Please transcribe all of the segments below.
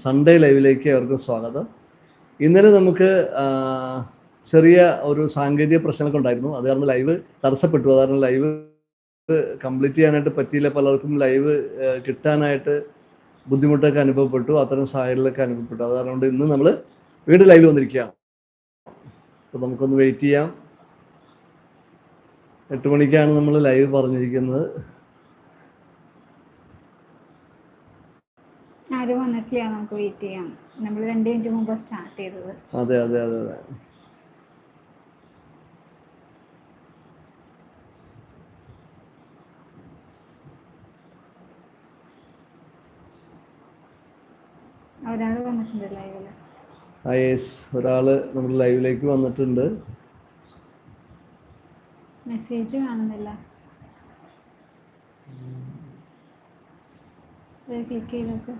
Sunday ലൈവിലേക്ക് അവർക്കും സ്വാഗതം. ഇന്നലെ നമുക്ക് ചെറിയ ഒരു സാങ്കേതിക പ്രശ്നങ്ങളൊക്കെ ഉണ്ടായിരുന്നു. അത് കാരണം ലൈവ് തടസ്സപ്പെട്ടു. അതാണ് ലൈവ് കംപ്ലീറ്റ് ചെയ്യാനായിട്ട് പറ്റിയില്ല. പലർക്കും ലൈവ് കിട്ടാനായിട്ട് ബുദ്ധിമുട്ടൊക്കെ അനുഭവപ്പെട്ടു. അത്തരം സാഹചര്യങ്ങളൊക്കെ അനുഭവപ്പെട്ടു. അത് കാരണം ഇന്ന് നമ്മൾ വീണ്ടും ലൈവ് വന്നിരിക്കുകയാണ്. അപ്പോൾ നമുക്കൊന്ന് വെയിറ്റ് ചെയ്യാം. എട്ട് മണിക്കാണ് നമ്മൾ ലൈവ് പറഞ്ഞിരിക്കുന്നത്. ആരും വന്നിട്ടില്ല. നമുക്ക് വെയിറ്റ് ചെയ്യാം. നമ്മൾ രണ്ട് മിനിറ്റ് മുമ്പ് സ്റ്റാർട്ട് ചെയ്തത്. അതെ അതെ അതെ അതെ. ഒരാൾ വന്നിട്ടുണ്ട് ലൈവിൽ ഐ എസ് ഒരാൾ നമ്മുടെ ലൈവിലേക്ക് വന്നിട്ടുണ്ട്. മെസ്സേജ് കാണുന്നില്ല. ക്ലിക്ക് ചെയ്തൊക്കെ.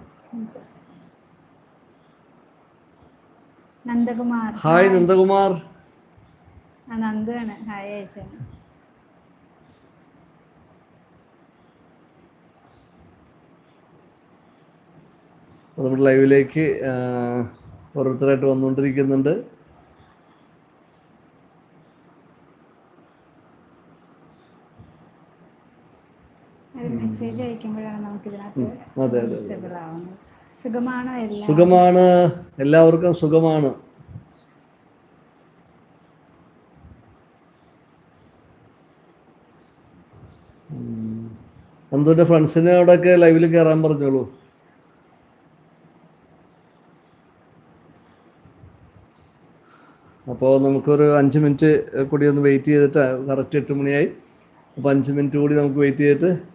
നന്ദകുമാർ. ഹായ് നന്ദകുമാർ. ആ നന്ദുവാണ്. ഹായ് അയച്ചാണ്. നമ്മുടെ ലൈവിലേക്ക് ഓരോരുത്തരായിട്ട് വന്നുകൊണ്ടിരിക്കുന്നുണ്ട്. മെസ്സേജ് അയക്കുമ്പോഴാണ് നമുക്ക് ഇതിനകത്ത് സുഖമാണോ സുഖമാണ്. എല്ലാവർക്കും സുഖമാണ്. ഫ്രണ്ട്സിനോടൊക്കെ ലൈവിൽ കയറാൻ പറഞ്ഞോളൂ. അപ്പോൾ നമുക്കൊരു അഞ്ച് മിനിറ്റ് കൂടി ഒന്ന് വെയിറ്റ് ചെയ്തിട്ട് കറക്റ്റ് എട്ട് മണിയായി. അപ്പോൾ അഞ്ച് മിനിറ്റ് കൂടി നമുക്ക് വെയിറ്റ് ചെയ്തിട്ട്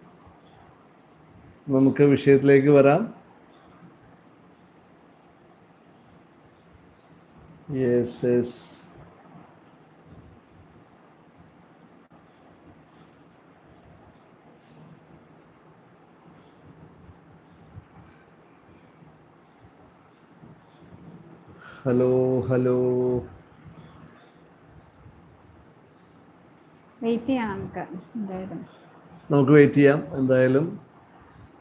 നമുക്ക് വിഷയത്തിലേക്ക് വരാം. Yes yes hello hello wait ചെയ്യാം നമുക്ക്. എന്തായാലും. നമുക്ക് വെയിറ്റ് ചെയ്യാം. എന്തായാലും.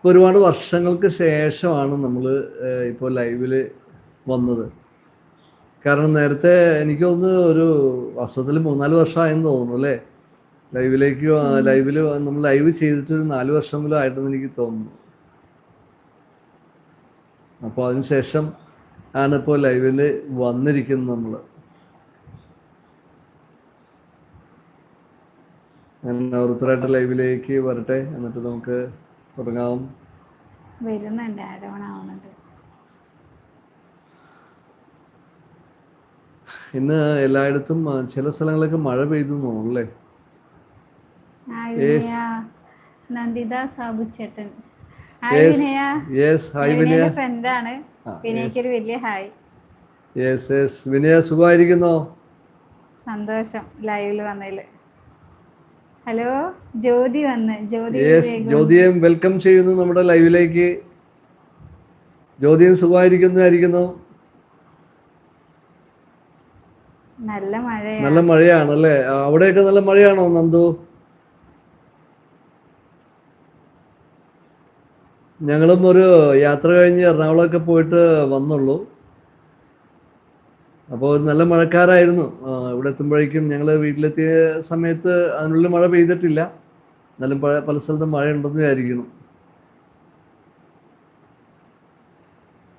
ഒരുപാട് വർഷങ്ങൾക്ക് ശേഷമാണ് നമ്മൾ ഇപ്പോൾ ലൈവിൽ വന്നത്. കാരണം നേരത്തെ എനിക്ക് തോന്നുന്നു ഒരു വർഷത്തിൽ മൂന്നാൽ വർഷമായെന്ന് തോന്നുന്നു അല്ലേ? ലൈവിലേക്ക് ലൈവിൽ നമ്മൾ ലൈവ് ചെയ്തിട്ട് ഒരു നാല് വർഷമെങ്കിലും ആയിട്ടെന്ന് എനിക്ക് തോന്നുന്നു. അപ്പോൾ അതിനുശേഷം ആണ് ഇപ്പോൾ ലൈവിൽ വന്നിരിക്കുന്നത് നമ്മൾ ഓരോരുത്തരായിട്ട് ലൈവിലേക്ക് വരട്ടെ എന്നിട്ട് നമുക്ക് തുടങ്ങാം. വരുന്നുണ്ട് ആഡ് ഓൺ ആവുന്നുണ്ട്. ഇന്ന് എല്ലായിടത്തും ചില സ്ഥലങ്ങളിലൊക്കെ മഴ പെയ്തു അല്ലേ നന്ദിത സാബു ചേട്ടൻ ഫ്രണ്ടാണ് വലിയ ഹായ്. Yes yes. വിനയ സുഖമായിരിക്കുന്നോ? സന്തോഷം ലൈവിൽ വന്നതിൽ ഹലോ ജ്യോതി വന്ന്. ജ്യോതി വേഗം. വെൽക്കം ചെയ്യുന്നു നമ്മുടെ ലൈവിലേക്ക് ജ്യോതിയും സുഖമായിരിക്കുന്നു നല്ല മഴ നല്ല മഴയാണ് അല്ലേ അവിടെയൊക്കെ നല്ല മഴയാണോ നന്ദു? ഞങ്ങളും ഒരു യാത്ര കഴിഞ്ഞ് എറണാകുളമൊക്കെ പോയിട്ട് വന്നുള്ളൂ. അപ്പോൾ നല്ല മഴക്കാരായിരുന്നു ഇവിടെ എത്തുമ്പോഴേക്കും ഞങ്ങൾ വീട്ടിലെത്തിയ സമയത്ത് അതിനുള്ളിൽ മഴ പെയ്തിട്ടില്ല. എന്നാലും പല സ്ഥലത്തും മഴയുണ്ടെന്ന് വിചാരിക്കുന്നു.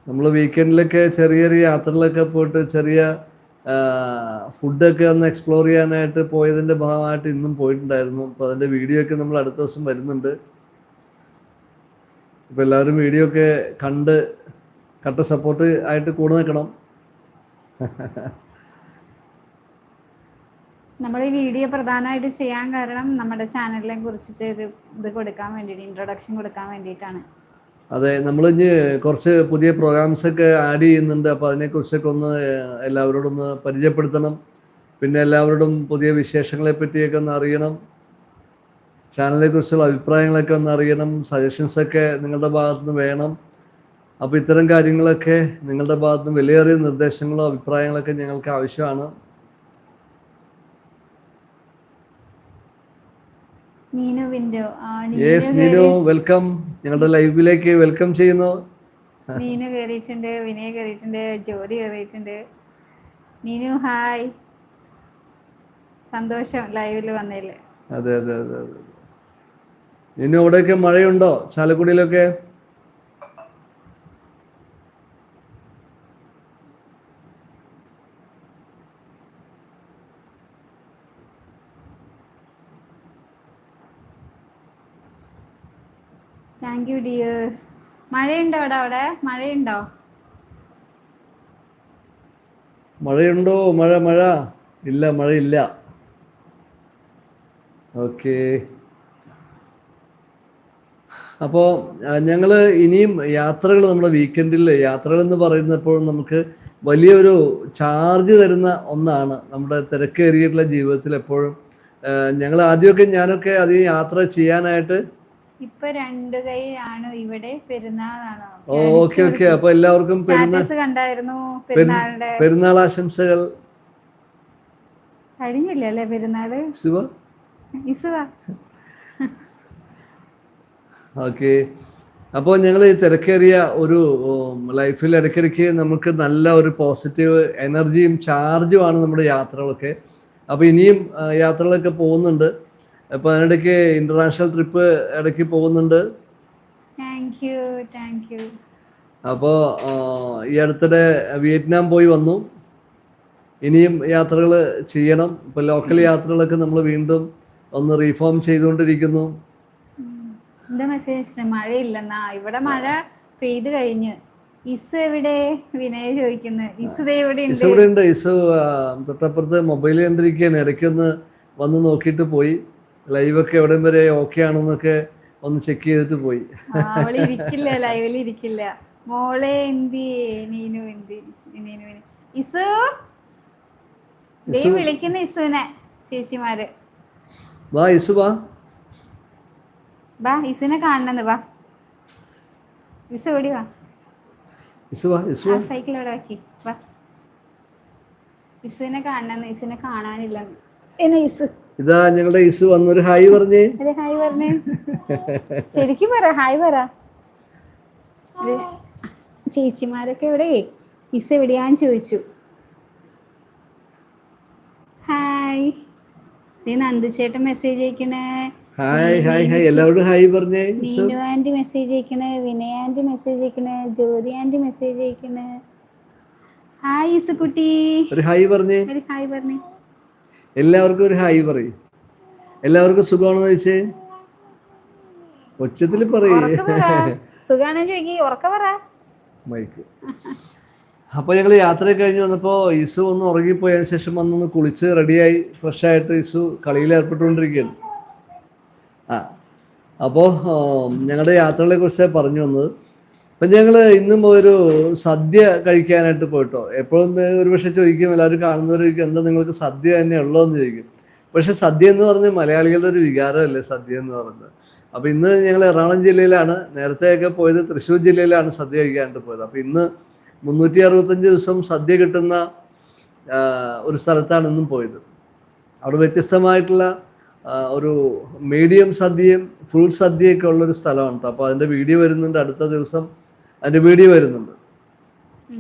നമ്മൾ വീക്കെൻഡിലൊക്കെ ചെറിയ ചെറിയ യാത്രകളൊക്കെ പോയിട്ട് ചെറിയ ഫുഡൊക്കെ ഒന്ന് എക്സ്പ്ലോർ ചെയ്യാനായിട്ട് പോയതിന്റെ ഭാഗമായിട്ട് ഇന്നും പോയിട്ടുണ്ടായിരുന്നു. അപ്പോൾ അതിന്റെ വീഡിയോ ഒക്കെ നമ്മൾ അടുത്ത ദിവസം വരുന്നുണ്ട്. ഇപ്പോൾ എല്ലാവരും വീഡിയോ ഒക്കെ കണ്ട് കട്ട സപ്പോർട്ട് ആയിട്ട് കൂടെ നിൽക്കണം നമ്മൾ ഈ വീഡിയോ പ്രധാനമായിട്ട് ചെയ്യാൻ കാരണം നമ്മുടെ ചാനലിനെ കുറിച്ചിട്ട് ഒരു ഇത് കൊടുക്കാൻ വേണ്ടിയിട്ട് ഇൻട്രൊഡക്ഷൻ കൊടുക്കാൻ വേണ്ടിയിട്ടാണ്. അതെ നമ്മൾ ഇനി കുറച്ച് പുതിയ പ്രോഗ്രാംസ് ഒക്കെ ആഡ് ചെയ്യുന്നുണ്ട്. അപ്പോൾ അതിനെക്കുറിച്ചൊക്കെ ഒന്ന് എല്ലാവരോടും ഒന്ന് പരിചയപ്പെടുത്തണം. പിന്നെ എല്ലാവരോടും പുതിയ വിശേഷങ്ങളെ പറ്റിയൊക്കെ ഒന്ന് അറിയണം. ചാനലിനെ കുറിച്ചുള്ള അഭിപ്രായങ്ങളൊക്കെ ഒന്ന് അറിയണം. സജഷൻസ് ഒക്കെ നിങ്ങളുടെ ഭാഗത്തുനിന്ന് വേണം. അപ്പോൾ ഇത്തരം കാര്യങ്ങളൊക്കെ നിങ്ങളുടെ ഭാഗത്ത് നിന്ന് വിലയേറിയ നിർദ്ദേശങ്ങളോ അഭിപ്രായങ്ങളൊക്കെ ഞങ്ങൾക്ക് ആവശ്യമാണ്. യെസ് നീനു വെൽക്കം ഞങ്ങളുടെ ലൈവിലേക്ക് വെൽക്കം ചെയ്യുന്നു. നീനു കയറിയിട്ടുണ്ട് വിനയ കയറിയിട്ടുണ്ട് ജ്യോതി കയറിയിട്ടുണ്ട്. നീനു ഹായ് സന്തോഷം ലൈവിൽ വന്നതിൽ അതെ അതെ അതെ അതെ. നീനു അവിടെയൊക്കെ മഴയുണ്ടോ? ചാലക്കുടിയിലൊക്കെ താങ്ക് യു ഡിയേഴ്സ് മഴയുണ്ടോ അവിടെ അവിടെ? മഴയുണ്ടോ? മഴയുണ്ടോ? മഴ മഴ. ഇല്ല മഴയില്ല. ഓക്കെ. അപ്പോൾ ഞങ്ങൾ ഇനിയും യാത്രകൾ നമ്മുടെ വീക്കെൻഡിൽ യാത്രകൾ എന്ന് പറയുന്നപ്പോൾ നമുക്ക് വലിയൊരു ചാർജ് തരുന്ന ഒന്നാണ് നമ്മുടെ തിരക്കേറിയിട്ടുള്ള ജീവിതത്തിൽ എപ്പോഴും ഞങ്ങൾ ആദ്യമൊക്കെ ഞാനൊക്കെ അധികം യാത്ര ചെയ്യാനായിട്ട് ഇപ്പൊ രണ്ട് കൈയാണ് ഇവിടെ പെരുന്നാളാണോ. Okay okay. അപ്പോൾ എല്ലാവർക്കും കണ്ടായിരുന്നു പെരുന്നാളിന്റെ പെരുന്നാൾ ആശംസകൾ കഴിഞ്ഞില്ല അല്ലേ പെരുന്നാൾ? ശിവ ഇസുവാ ഓക്കെ. അപ്പോൾ ഞങ്ങൾ ഈ തിരക്കേറിയ ഒരു ലൈഫിൽ ഇടയ്ക്കിടയ്ക്ക് നമുക്ക് നല്ല ഒരു പോസിറ്റീവ് എനർജിയും ചാർജുമാണ് നമ്മുടെ യാത്രകളൊക്കെ. അപ്പോൾ ഇനിയും യാത്രകളൊക്കെ പോകുന്നുണ്ട്. അപ്പോൾ അതിനിടയ്ക്ക് ഇന്റർനാഷണൽ ട്രിപ്പ് ഇടയ്ക്ക് പോകുന്നുണ്ട്. അപ്പോൾ ഈ അടുത്തിടെ വിയറ്റ്നാം പോയി വന്നു. ഇനിയും യാത്രകൾ ചെയ്യണം. ഇപ്പോൾ ലോക്കൽ യാത്രകളൊക്കെ നമ്മൾ വീണ്ടും ഒന്ന് റീഫോം ചെയ്തുകൊണ്ടിരിക്കുന്നു. മഴയില്ലെന്നാ? ഇവിടെ മഴ പെയ്ത് കഴിഞ്ഞ്. ഇസു എവിടെ? വിനയ ഇസു ഇവിടെ ഉണ്ട്. ഇസു തൊട്ടപ്പുറത്ത് മൊബൈൽ കണ്ടിരിക്കുകയാണ്. ഇടയ്ക്കൊന്ന് വന്ന് നോക്കിയിട്ട് പോയി. ലൈവൊക്കെ എവിടം വരെ ഓക്കെ ആണെന്നൊക്കെ ഒന്ന് ചെക്ക് ചെയ്തിട്ട് പോയി. അവൾ ഇരിക്കില്ല ലൈവിൽ ഇരിക്കില്ല. മോളെ എന്തി നീനു എന്തി? നീനു. ഇസു? ദേ വിളിക്കുന്ന ഇസുവിനെ ചേച്ചിമാര്. വാ ഇസു വാ. വാ ഇസുവിനെ കാണണെന്ന് വാ. ഇസു ഓടി വാ. ഇസു വാ ഇസു ആ വാ. സൈക്കിൾ അവിടെ ആക്കി വാ. ഇസുവിനെ കാണണമെന്ന് ഇസുവിനെ കാണാനില്ല എന്നെ ഇസു ഇതാ ഞങ്ങളുടെ ഇസു വന്നൊരു ഹായ് പറഞ്ഞേ. ഹായ് പറഞ്ഞേ. ശരിക്കും പറ ഹായ് പറ. ചേച്ചിമാരൊക്കെ ഇവിടെ ഇസ് എവിടെയാന്ന് ചോദിച്ചു. ഹായ്. നീ നന്ദുചേട്ടൻ മെസ്സേജ് അയക്കണേ. Hi hi hi. എല്ലാവരോടും ഹായ് പറഞ്ഞേ. നീനു ആന്റി മെസ്സേജ് അയക്കണേ വിനയ ആന്റി മെസ്സേജ് അയക്കണേ ജ്യോതി ആന്റി മെസ്സേജ് അയക്കണേ. ഹായ് ഇസു കുട്ടി ഒരു ഹായ് പറഞ്ഞേ. ഒരു ഹായ് പറഞ്ഞേ. എല്ലാവർക്കും ഒരു ഹായ് പറയും. എല്ലാവർക്കും സുഖമാണെന്ന് ചോദിച്ചേ? ഒച്ചത്തിൽ പറയേ. അപ്പൊ മൈക്ക്. അപ്പോൾ ഞങ്ങൾ യാത്ര കഴിഞ്ഞ് വന്നപ്പോൾ ഇസു ഒന്ന് ഉറങ്ങിപ്പോയതിനു ശേഷം വന്നൊന്ന് കുളിച്ച് റെഡിയായി ഫ്രഷ് ആയിട്ട് ഇസു കളിയിൽ ഏർപ്പെട്ടുകൊണ്ടിരിക്കുകയാണ്. ആ അപ്പോൾ ഞങ്ങളുടെ യാത്രകളെ കുറിച്ച് പറഞ്ഞു വന്നത്. അപ്പം ഞങ്ങൾ ഇന്നും ഒരു സദ്യ കഴിക്കാനായിട്ട് പോയിട്ടോ. എപ്പോഴും ഒരു പക്ഷേ ചോദിക്കും എല്ലാവരും കാണുന്നവർ എന്താ നിങ്ങൾക്ക് സദ്യ തന്നെ ഉള്ളോ എന്ന് ചോദിക്കും. പക്ഷെ സദ്യ എന്ന് പറഞ്ഞാൽ മലയാളികളുടെ ഒരു വികാരമല്ലേ സദ്യ എന്ന് പറയുന്നത് അപ്പോൾ ഇന്ന് ഞങ്ങൾ എറണാകുളം ജില്ലയിലാണ്. നേരത്തെയൊക്കെ പോയത് തൃശ്ശൂർ ജില്ലയിലാണ് സദ്യ കഴിക്കാനായിട്ട് പോയത്. അപ്പോൾ ഇന്ന് മുന്നൂറ്റി അറുപത്തഞ്ച് ദിവസം സദ്യ കിട്ടുന്ന ഒരു സ്ഥലത്താണ് ഇന്നും പോയത്. അവിടെ വ്യത്യസ്തമായിട്ടുള്ള ഒരു മീഡിയം സദ്യയും ഫുൾ സദ്യയൊക്കെ ഉള്ളൊരു സ്ഥലമാണ് അപ്പോൾ അതിന്റെ വീഡിയോ വരുന്നുണ്ട്. അടുത്ത ദിവസം അതിന്റെ വീഡിയോ വരുന്നുണ്ട്.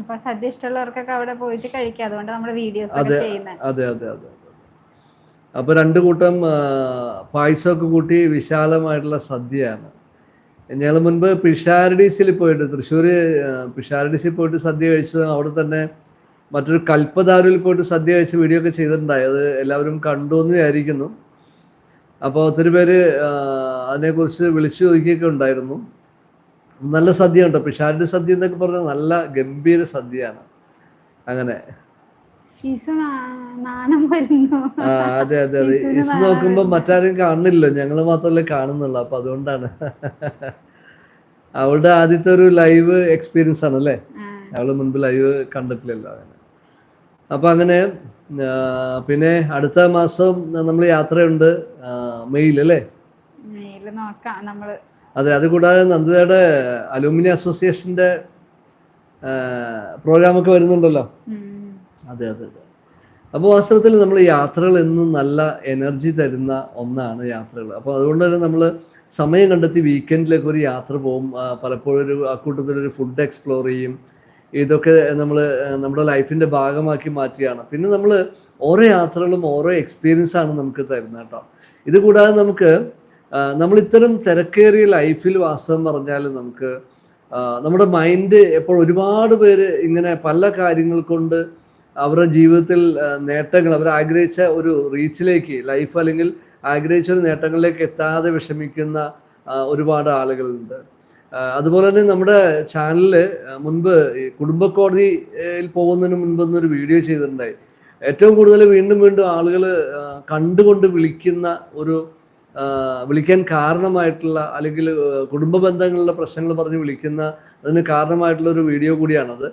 അപ്പൊ സദ്യ ഇഷ്ടമുള്ളവർക്കൊക്കെ അവിടെ പോയിട്ട് കഴിക്കാം. അതുകൊണ്ട് നമ്മൾ വീഡിയോസ് അതെ. അതെ അതെ അതെ അപ്പോൾ രണ്ട് കൂട്ടം പായസമൊക്കെ കൂട്ടി വിശാലമായിട്ടുള്ള സദ്യയാണ്. ഞങ്ങൾ മുൻപ് പിഷാരഡീസിൽ പോയിട്ട് തൃശ്ശൂർ പിഷാരഡീസിൽ പോയിട്ട് സദ്യ കഴിച്ചത് അവിടെ തന്നെ മറ്റൊരു കൽപ്പതാരുവിൽ പോയിട്ട് സദ്യ കഴിച്ച വീഡിയോ ഒക്കെ ചെയ്തിട്ടുണ്ടായി. അത് എല്ലാവരും കണ്ടു എന്ന് വിചാരിക്കുന്നു. അപ്പോൾ ഒത്തിരി പേര് അതിനെക്കുറിച്ച് വിളിച്ചു ചോദിക്കുകയൊക്കെ ഉണ്ടായിരുന്നു. നല്ല സദ്യ ഉണ്ടോ പിഷാരുടെ സദ്യ എന്നൊക്കെ പറഞ്ഞാൽ നല്ല ഗംഭീര സദ്യയാണ്. അങ്ങനെ. അതെ അതെ അതെ. ഇസ് നോക്കുമ്പോ മറ്റാരും കാണുന്നില്ല. ഞങ്ങൾ മാത്രമല്ലേ കാണുന്നുള്ളു. അപ്പൊ അതുകൊണ്ടാണ്. അവളുടെ ആദ്യത്തെ ഒരു ലൈവ് എക്സ്പീരിയൻസ് ആണ് അല്ലേ? അവൾ മുൻപ് ലൈവ് കണ്ടിട്ടില്ലല്ലോ അങ്ങനെ. അപ്പൊ അങ്ങനെ പിന്നെ അടുത്ത മാസം നമ്മൾ യാത്രയുണ്ട് മെയിൽ അല്ലേ? നോക്കാം. നമ്മൾ അതെ അത് കൂടാതെ നന്ദിതയുടെ അലൂമിനി അസോസിയേഷന്റെ പ്രോഗ്രാമൊക്കെ വരുന്നുണ്ടല്ലോ. അതെ അതെ അതെ. അപ്പോൾ വാസ്തവത്തിൽ നമ്മൾ യാത്രകൾ എന്നും നല്ല എനർജി തരുന്ന ഒന്നാണ് യാത്രകൾ. അപ്പോൾ അതുകൊണ്ട് തന്നെ നമ്മൾ സമയം കണ്ടെത്തി വീക്കെൻഡിലേക്ക് ഒരു യാത്ര പോകും. ആ, പലപ്പോഴും ഒരു അക്കൂട്ടത്തിലൊരു ഫുഡ് എക്സ്പ്ലോർ ചെയ്യും. ഇതൊക്കെ നമ്മൾ നമ്മുടെ ലൈഫിന്റെ ഭാഗമാക്കി മാറ്റുകയാണ്. പിന്നെ നമ്മൾ ഓരോ യാത്രകളും ഓരോ എക്സ്പീരിയൻസ് ആണ് നമുക്ക് തരുന്നത് കേട്ടോ. ഇത് കൂടാതെ നമുക്ക് നമ്മൾ ഇത്തരം തിരക്കേറിയ ലൈഫിൽ വാസ്തവം പറഞ്ഞാൽ നമുക്ക് നമ്മുടെ മൈൻഡ് എപ്പോൾ ഒരുപാട് പേര് ഇങ്ങനെ പല കാര്യങ്ങൾ കൊണ്ട് അവരുടെ ജീവിതത്തിൽ നേട്ടങ്ങൾ അവർ ആഗ്രഹിച്ച ഒരു റീച്ചിലേക്ക് ലൈഫ് അല്ലെങ്കിൽ ആഗ്രഹിച്ച ഒരു നേട്ടങ്ങളിലേക്ക് എത്താതെ വിഷമിക്കുന്ന ഒരുപാട് ആളുകളുണ്ട്. അതുപോലെ തന്നെ നമ്മുടെ ചാനലിൽ മുൻപ് കുടുംബ കോടതിയിൽ പോകുന്നതിന് മുൻപ് ഒരു വീഡിയോ ചെയ്തിട്ടുണ്ടായി. ഏറ്റവും കൂടുതൽ വീണ്ടും വീണ്ടും ആളുകൾ കണ്ടുകൊണ്ട് വിളിക്കുന്ന ഒരു വിളിക്കാൻ കാരണമായിട്ടുള്ള അല്ലെങ്കിൽ കുടുംബ ബന്ധങ്ങളിലെ പ്രശ്നങ്ങൾ പറഞ്ഞ് വിളിക്കുന്ന അതിന് കാരണമായിട്ടുള്ള ഒരു വീഡിയോ കൂടിയാണത്.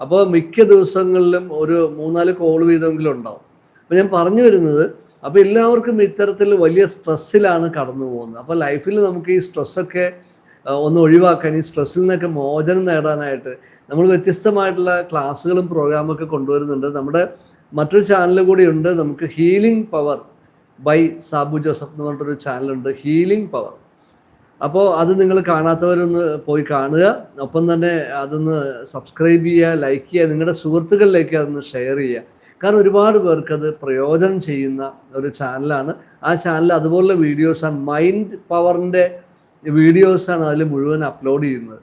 അപ്പോൾ മിക്ക ദിവസങ്ങളിലും ഒരു മൂന്നാൽ കോൾ വീതമെങ്കിലും ഉണ്ടാവും. അപ്പോൾ ഞാൻ പറഞ്ഞു വരുന്നത് അപ്പോൾ എല്ലാവർക്കും ഇത്തരത്തിൽ വലിയ സ്ട്രെസ്സിലാണ് കടന്നു പോകുന്നത്. അപ്പോൾ ലൈഫിൽ നമുക്ക് ഈ സ്ട്രെസ്സൊക്കെ ഒന്ന് ഒഴിവാക്കാൻ ഈ സ്ട്രെസ്സിൽ നിന്നൊക്കെ മോചനം നേടാനായിട്ട് നമ്മൾ വ്യത്യസ്തമായിട്ടുള്ള ക്ലാസ്സുകളും പ്രോഗ്രാമൊക്കെ കൊണ്ടുവരുന്നുണ്ട്. നമ്മുടെ മറ്റൊരു ചാനൽ കൂടിയുണ്ട്. നമുക്ക് healing power by Sabu Joseph എന്ന് പറഞ്ഞിട്ടൊരു ചാനലുണ്ട് ഹീലിംഗ് പവർ അപ്പോൾ അത് നിങ്ങൾ കാണാത്തവരൊന്ന് പോയി കാണുക. ഒപ്പം തന്നെ അതൊന്ന് സബ്സ്ക്രൈബ് ചെയ്യുക ലൈക്ക് ചെയ്യുക നിങ്ങളുടെ സുഹൃത്തുക്കളിലേക്ക് അതൊന്ന് ഷെയർ ചെയ്യുക. കാരണം ഒരുപാട് പേർക്ക് അത് പ്രയോജനം ചെയ്യുന്ന ഒരു ചാനലാണ്. ആ ചാനൽ അതുപോലുള്ള വീഡിയോസാണ് മൈൻഡ് പവറിന്റെ വീഡിയോസാണ് അതിൽ മുഴുവൻ അപ്ലോഡ് ചെയ്യുന്നത്.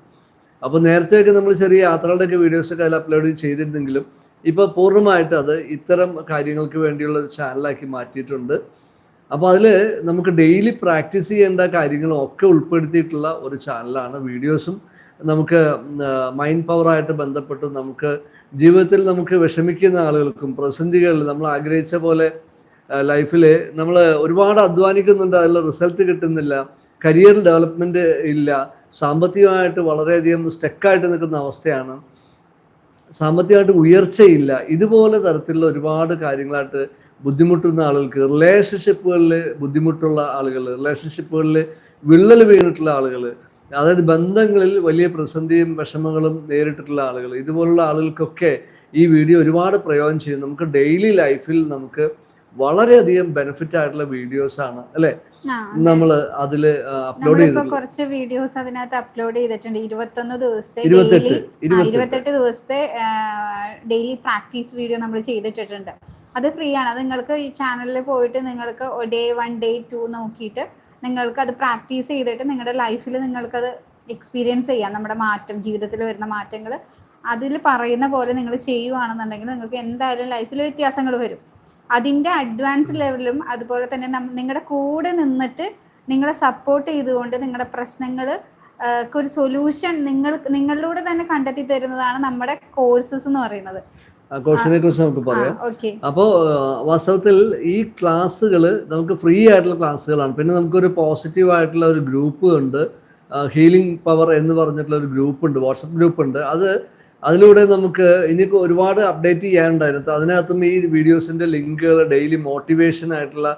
അപ്പോൾ നേരത്തെയൊക്കെ നമ്മൾ ചെറിയ യാത്രകളുടെയൊക്കെ വീഡിയോസൊക്കെ അതിൽ അപ്ലോഡ് ചെയ്തിരുന്നെങ്കിലും ഇപ്പോൾ പൂർണമായിട്ട് അത് ഇത്തരം കാര്യങ്ങൾക്ക് വേണ്ടിയുള്ള ഒരു ചാനലാക്കി മാറ്റിയിട്ടുണ്ട്. അപ്പോൾ അതിൽ നമുക്ക് ഡെയിലി പ്രാക്ടീസ് ചെയ്യേണ്ട കാര്യങ്ങളും ഒക്കെ ഉൾപ്പെടുത്തിയിട്ടുള്ള ഒരു ചാനലാണ് വീഡിയോസും നമുക്ക് മൈൻഡ് പവറായിട്ട് ബന്ധപ്പെട്ട് നമുക്ക് ജീവിതത്തിൽ നമുക്ക് വിഷമിക്കുന്ന ആളുകൾക്കും പ്രസന്ധികളിൽ നമ്മൾ ആഗ്രഹിച്ച പോലെ ലൈഫിൽ നമ്മൾ ഒരുപാട് അധ്വാനിക്കുന്നുണ്ട് അതിൽ റിസൾട്ട് കിട്ടുന്നില്ല കരിയർ ഡെവലപ്മെന്റ് ഇല്ല സാമ്പത്തികമായിട്ട് വളരെയധികം സ്റ്റക്കായിട്ട് നിൽക്കുന്ന അവസ്ഥയാണ്. സാമ്പത്തികമായിട്ട് ഉയർച്ചയില്ല ഇതുപോലെ തരത്തിലുള്ള ഒരുപാട് കാര്യങ്ങളായിട്ട് ബുദ്ധിമുട്ടുന്ന ആളുകൾക്ക് റിലേഷൻഷിപ്പുകളിൽ ബുദ്ധിമുട്ടുള്ള ആളുകൾ റിലേഷൻഷിപ്പുകളിൽ വിള്ളൽ വീണിട്ടുള്ള ആളുകൾ അതായത് ബന്ധങ്ങളിൽ വലിയ പ്രതിസന്ധിയും വിഷമങ്ങളും നേരിട്ടിട്ടുള്ള ആളുകൾ ഇതുപോലുള്ള ആളുകൾക്കൊക്കെ ഈ വീഡിയോ ഒരുപാട് പ്രയോജനം ചെയ്യും. നമുക്ക് ഡെയിലി ലൈഫിൽ നമുക്ക് വളരെയധികം ബെനിഫിറ്റ് ആയിട്ടുള്ള വീഡിയോസാണ് അല്ലേ? നമ്മൾ അതിൽ അപ്ലോഡ് ചെയ്തു കുറച്ച് വീഡിയോസ് അതിനകത്ത് അപ്ലോഡ് ചെയ്തിട്ടുണ്ട്. ഇരുപത്തൊന്ന് ദിവസത്തെ ഇരുപത്തെട്ട് ഇരുപത്തെട്ട്. ഇരുപത്തെട്ട് ദിവസത്തെ ഡെയിലി പ്രാക്ടീസ് വീഡിയോ നമ്മൾ ചെയ്തിട്ടിട്ടുണ്ട്. അത് ഫ്രീ ആണ്. അത് നിങ്ങൾക്ക് ഈ ചാനലിൽ പോയിട്ട് നിങ്ങൾക്ക് ഡേ വൺ ഡേ ടു നോക്കിയിട്ട് നിങ്ങൾക്ക് അത് പ്രാക്ടീസ് ചെയ്തിട്ട് നിങ്ങളുടെ ലൈഫിൽ നിങ്ങൾക്കത് എക്സ്പീരിയൻസ് ചെയ്യാം. നമ്മുടെ മാറ്റം ജീവിതത്തിൽ വരുന്ന മാറ്റങ്ങൾ അതിൽ പറയുന്ന പോലെ നിങ്ങൾ ചെയ്യുവാണെന്നുണ്ടെങ്കിൽ നിങ്ങൾക്ക് എന്തായാലും ലൈഫിൽ വ്യത്യാസങ്ങൾ വരും. അതിന്റെ അഡ്വാൻസ് ലെവലിലും അതുപോലെ തന്നെ നിങ്ങളുടെ കൂടെ നിന്നിട്ട് നിങ്ങളെ സപ്പോർട്ട് ചെയ്തുകൊണ്ട് നിങ്ങളുടെ പ്രശ്നങ്ങൾ ഒരു സൊല്യൂഷൻ നിങ്ങൾ നിങ്ങളിലൂടെ തന്നെ കണ്ടെത്തി തരുന്നതാണ് നമ്മുടെ കോഴ്സസ് എന്ന് പറയുന്നത്. കോഴ്സിനെ കുറിച്ച് നമുക്ക് പറയാം. അപ്പോൾ വാസ്തവത്തിൽ ഈ ക്ലാസ്സുകൾ നമുക്ക് ഫ്രീ ആയിട്ടുള്ള ക്ലാസ്സുകളാണ്. പിന്നെ നമുക്കൊരു പോസിറ്റീവ് ആയിട്ടുള്ള ഒരു ഗ്രൂപ്പ് ഉണ്ട്. ഹീലിംഗ് പവർ എന്ന് പറഞ്ഞിട്ടുള്ള ഒരു ഗ്രൂപ്പ് ഉണ്ട് വാട്സപ്പ് ഗ്രൂപ്പ് ഉണ്ട്. അത് അതിലൂടെ നമുക്ക് ഇനി ഒരുപാട് അപ്ഡേറ്റ് ചെയ്യാനുണ്ടായിരുന്നു. അതിനകത്തും ഈ വീഡിയോസിന്റെ ലിങ്കുകൾ ഡെയിലി മോട്ടിവേഷൻ ആയിട്ടുള്ള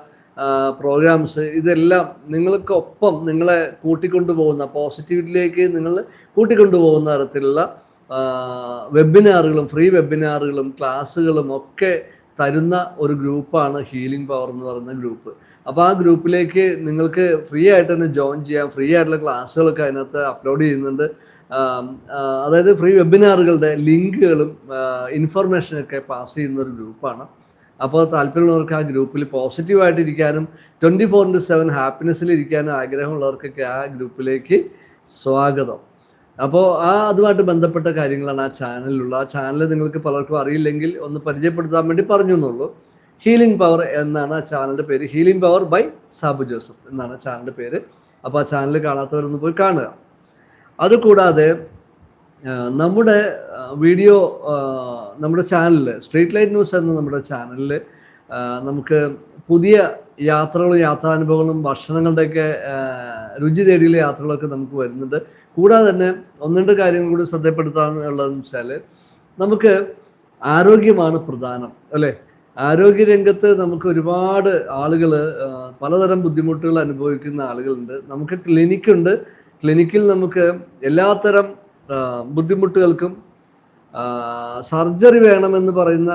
പ്രോഗ്രാംസ് ഇതെല്ലാം നിങ്ങൾക്കൊപ്പം നിങ്ങളെ കൂട്ടിക്കൊണ്ടുപോകുന്ന പോസിറ്റിവിറ്റിയിലേക്ക് നിങ്ങൾ കൂട്ടിക്കൊണ്ടുപോകുന്ന തരത്തിലുള്ള വെബിനാറുകളും ഫ്രീ വെബിനാറുകളും ക്ലാസ്സുകളും ഒക്കെ തരുന്ന ഒരു ഗ്രൂപ്പാണ് ഹീലിംഗ് പവർ എന്ന് പറയുന്ന ഗ്രൂപ്പ് അപ്പോൾ ആ ഗ്രൂപ്പിലേക്ക് നിങ്ങൾക്ക് ഫ്രീ ആയിട്ട് തന്നെ ജോയിൻ ചെയ്യാം. ഫ്രീ ആയിട്ടുള്ള ക്ലാസ്സുകളൊക്കെ അതിനകത്ത് അപ്ലോഡ് ചെയ്യുന്നുണ്ട്. അതായത് ഫ്രീ വെബിനാറുകളുടെ ലിങ്കുകളും ഇൻഫർമേഷനൊക്കെ പാസ് ചെയ്യുന്ന ഒരു ഗ്രൂപ്പാണ് അപ്പോൾ താല്പര്യമുള്ളവർക്ക് ആ ഗ്രൂപ്പിൽ പോസിറ്റീവായിട്ട് ഇരിക്കാനും ട്വന്റി ഫോർ ഇന്റു സെവൻ ഹാപ്പിനെസ്സിൽ ഇരിക്കാനും ആഗ്രഹമുള്ളവർക്കൊക്കെ ആ ഗ്രൂപ്പിലേക്ക് സ്വാഗതം. അപ്പോൾ ആ അതുമായിട്ട് ബന്ധപ്പെട്ട കാര്യങ്ങളാണ് ആ ചാനലിലുള്ള. ആ ചാനൽ നിങ്ങൾക്ക് പലർക്കും അറിയില്ലെങ്കിൽ ഒന്ന് പരിചയപ്പെടുത്താൻ വേണ്ടി പറഞ്ഞു എന്നുള്ളൂ. ഹീലിംഗ് പവർ എന്നാണ് ആ ചാനലിന്റെ പേര്. Healing power by Sabu Joseph എന്നാണ് ചാനലിന്റെ പേര്. അപ്പോൾ ആ ചാനൽ കാണാത്തവരൊന്ന് പോയി കാണുക. അതുകൂടാതെ നമ്മുടെ വീഡിയോ നമ്മുടെ ചാനലിൽ സ്ട്രീറ്റ് ലൈറ്റ് ന്യൂസ് എന്ന നമ്മുടെ ചാനലിൽ നമുക്ക് പുതിയ യാത്രകളും യാത്രാനുഭവങ്ങളും ഭക്ഷണങ്ങളുടെയൊക്കെ രുചി തേടിയുള്ള യാത്രകളൊക്കെ നമുക്ക് വരുന്നുണ്ട്. കൂടാതെ തന്നെ ഒന്ന് രണ്ട് കാര്യങ്ങൾ കൂടി ശ്രദ്ധപ്പെടുത്താനുള്ളതെന്ന് വെച്ചാൽ നമുക്ക് ആരോഗ്യമാണ് പ്രധാനം അല്ലേ? ആരോഗ്യരംഗത്ത് നമുക്ക് ഒരുപാട് ആളുകൾ പലതരം ബുദ്ധിമുട്ടുകൾ അനുഭവിക്കുന്ന ആളുകളുണ്ട്. നമുക്ക് ക്ലിനിക്കുണ്ട് ക്ലിനിക്കിൽ നമുക്ക് എല്ലാത്തരം ബുദ്ധിമുട്ടുകൾക്കും സർജറി വേണമെന്ന് പറയുന്ന